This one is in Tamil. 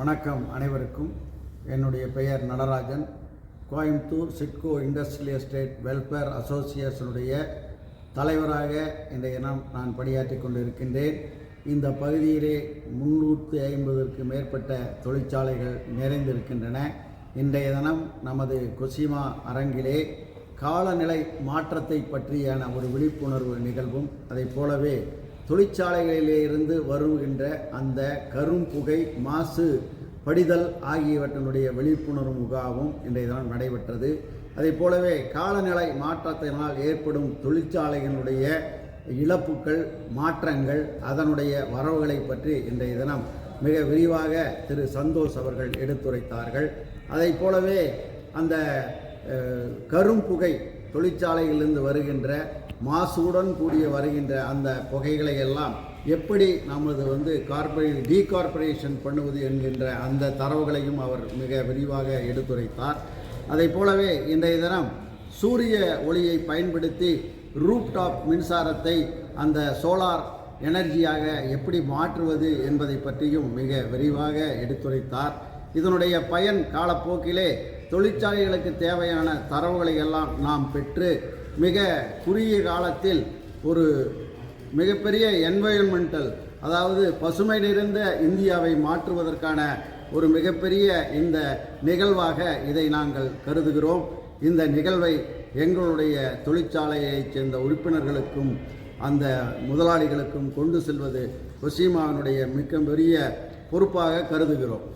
வணக்கம் அனைவருக்கும். என்னுடைய பெயர் Natarajan. Coimbatore SIDCO industrial estate welfare அசோசியேஷனுடைய தலைவராக இன்றைய இனம் நான் பணியாற்றி கொண்டிருக்கின்றேன். இந்த பகுதியிலே முன்னூற்றி ஐம்பதற்கு மேற்பட்ட தொழிற்சாலைகள் நிறைந்திருக்கின்றன. இன்றைய தினம் நமது கொசிமா அரங்கிலே காலநிலை மாற்றத்தை பற்றியான ஒரு விழிப்புணர்வு நிகழ்வும் அதைப் போலவே தொழிற்சாலைகளிலிருந்து வருகின்ற அந்த கரும்புகை மாசு படிதல் ஆகியவற்றினுடைய விழிப்புணர்வு முகாவும் இன்றைய தினம் நடைபெற்றது. அதைப் போலவே காலநிலை மாற்றத்தினால் ஏற்படும் தொழிற்சாலைகளுடைய இழப்புகள் மாற்றங்கள் அதனுடைய வரவுகளை பற்றி இன்றைய தினம் மிக விரிவாக திரு சந்தோஷ் அவர்கள் எடுத்துரைத்தார்கள். அதை போலவே அந்த கரும்புகை தொழிற்சாலைகளிலிருந்து வருகின்ற மாசுடன் கூடிய வருகின்ற அந்த புகைகளை எல்லாம் எப்படி நமது வந்து கார்பரே டீகார்பரேஷன் பண்ணுவது என்கின்ற அந்த தரவுகளையும் அவர் மிக விரிவாக எடுத்துரைத்தார். அதைப் போலவே இன்றைய தினம் சூரிய ஒளியை பயன்படுத்தி ரூப்டாப் மின்சாரத்தை அந்த சோலார் எனர்ஜியாக எப்படி மாற்றுவது என்பதை பற்றியும் மிக விரிவாக எடுத்துரைத்தார். இதனுடைய பயன் காலப்போக்கிலே தொழிற்சாலைகளுக்கு தேவையான தரவுகளை எல்லாம் நாம் பெற்று மிக குறுகிய காலத்தில் ஒரு மிகப்பெரிய என்வயன்மெண்டல் அதாவது பசுமை நிறைந்த இந்தியாவை மாற்றுவதற்கான ஒரு மிகப்பெரிய இந்த நிகழ்வாக இதை நாங்கள் கருதுகிறோம். இந்த நிகழ்வை எங்களுடைய தொழிற்சாலையைச் சேர்ந்த உறுப்பினர்களுக்கும் அந்த முதலாளிகளுக்கும் கொண்டு செல்வது கொசிமாவினுடைய மிக பெரிய பொறுப்பாக கருதுகிறோம்.